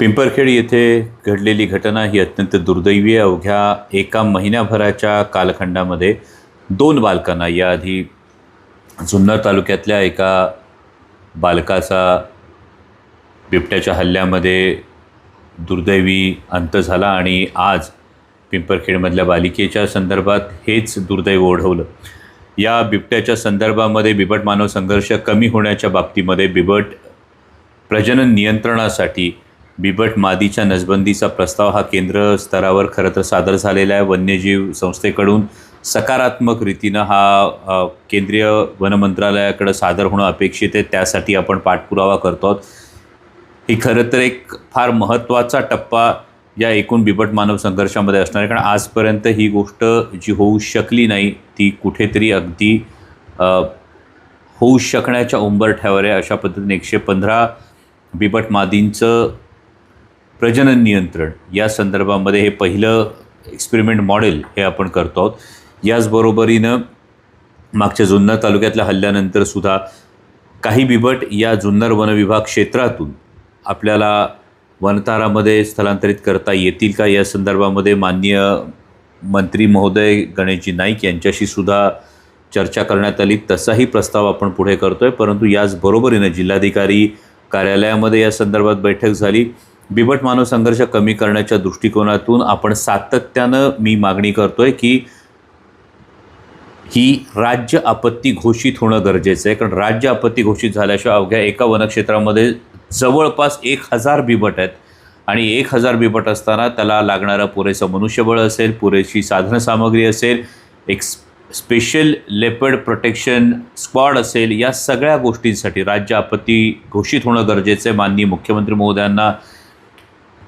पिंपरखेड येथे घडलेली घटना ही अत्यंत दुर्दैवी आहे. अवघ्या एका महिन्याभराच्या कालखंडामध्ये दोन बालकांना याआधी जुन्नर तालुक्यातल्या एका बालकाचा बिबट्याच्या हल्ल्यामध्ये दुर्दैवी अंत झाला आणि आज पिंपरखेडमधल्या बालिकेच्या संदर्भात हेच दुर्दैव ओढवलं. या बिबट्याच्या संदर्भामध्ये बिबट मानव संघर्ष कमी होण्याच्या बाबतीमध्ये बिबट प्रजनन नियंत्रणासाठी बिबट मादीच्या नसबंदीचा प्रस्ताव हा केंद्र स्तरावर खरं तर सादर झालेला आहे. वन्यजीव संस्थेकडून सकारात्मक रीतीनं हा केंद्रीय वन मंत्रालयाकडं सादर होणं अपेक्षित आहे. त्यासाठी आपण पाठपुरावा करतो आहोत. ही खरं तर एक फार महत्त्वाचा टप्पा या एकूण बिबट मानव संघर्षामध्ये असणार आहे. कारण आजपर्यंत ही गोष्ट जी होऊ शकली नाही ती कुठेतरी अगदी होऊ शकण्याच्या उंबरठ्यावर आहे. अशा पद्धतीने एकशे पंधरा बिबट मादींचं प्रजनन नियंत्रण. या संदर्भामध्ये हे पहिलं एक्सपेरिमेंट मॉडेल हे आपण करतो आहोत. याचबरोबरीनं मागच्या जुन्नर तालुक्यातल्या हल्ल्यानंतर सुद्धा काही बिबट या जुन्नर वनविभाग क्षेत्रातून आपल्याला वनतारामध्ये स्थलांतरित करता येतील का? या संदर्भामध्ये माननीय मंत्री महोदय गणेशजी नाईक यांच्याशी सुद्धा चर्चा करण्यात आली. तसाही प्रस्ताव आपण पुढे करतो आहे परंतु याचबरोबरीनं जिल्हाधिकारी कार्यालयामध्ये या संदर्भात बैठक झाली. बिबट मानव संघर्ष कमी करण्याच्या दृष्टिकोनातून आपण सातत्यानं मी मागणी करतो आहे की ही राज्य आपत्ती घोषित होणं गरजेचं आहे. कारण राज्य आपत्ती घोषित झाल्याशिवाय अवघ्या एका वनक्षेत्रामध्ये जवळपास एक हजार बिबट आहेत. आणि एक हजार बिबट असताना त्याला लागणारं पुरेसं मनुष्यबळ असेल पुरेशी साधनसामग्री असेल एक स्पेशल लेपर्ड प्रोटेक्शन स्क्वॉड असेल या सगळ्या गोष्टींसाठी राज्य आपत्ती घोषित होणं गरजेचं आहे. माननीय मुख्यमंत्री महोदयांना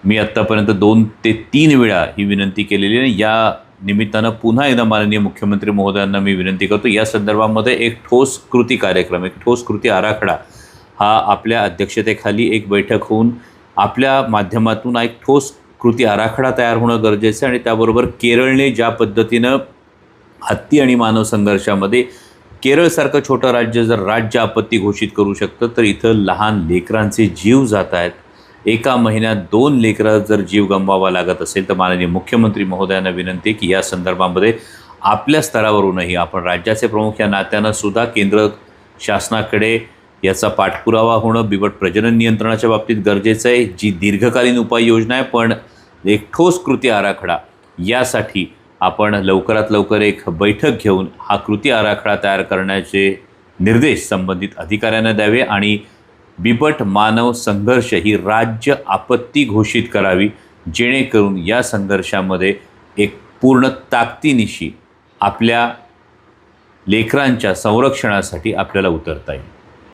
मी आत्तापर्यंत दोन ते तीन वेळा ही विनंती केलेली आहे. या निमित्तानं पुन्हा एकदा माननीय मुख्यमंत्री महोदयांना मी विनंती करतो. या संदर्भामध्ये एक ठोस कृती कार्यक्रम एक ठोस कृती आराखडा हा आपल्या अध्यक्षतेखाली एक बैठक होऊन आपल्या माध्यमातून एक ठोस कृती आराखडा तयार होणं गरजेचं आहे आणि त्याबरोबर केरळने ज्या पद्धतीनं हत्ती आणि मानव संघर्षामध्ये केरळसारखं छोटं राज्य जर राज्य आपत्ती घोषित करू शकतं तर इथं लहान लेकरांचे जीव जात आहेत. एका महिन्यात दोन लेकरं जर जीव गमवावा लागत असेल तर माननीय मुख्यमंत्री महोदयांना विनंती आहे की या संदर्भामध्ये आपल्या स्तरावरूनही आपण राज्याचे प्रमुख या नात्यानं सुद्धा केंद्र शासनाकडे याचा पाठपुरावा होणं बिबट प्रजनन नियंत्रणाच्या बाबतीत गरजेचं आहे जी दीर्घकालीन उपाययोजना आहे पण एक ठोस कृती आराखडा यासाठी आपण लवकरात लवकर एक बैठक घेऊन हा कृती आराखडा तयार करण्याचे निर्देश संबंधित अधिकाऱ्यांना द्यावे आणि बिबट मानव संघर्ष ही राज्य आपत्ती घोषित करावी जेणेकरून या संघर्षामध्ये एक पूर्ण ताकदीनिशी आपल्या लेकरांच्या संरक्षणासाठी आपल्याला उतरता येईल.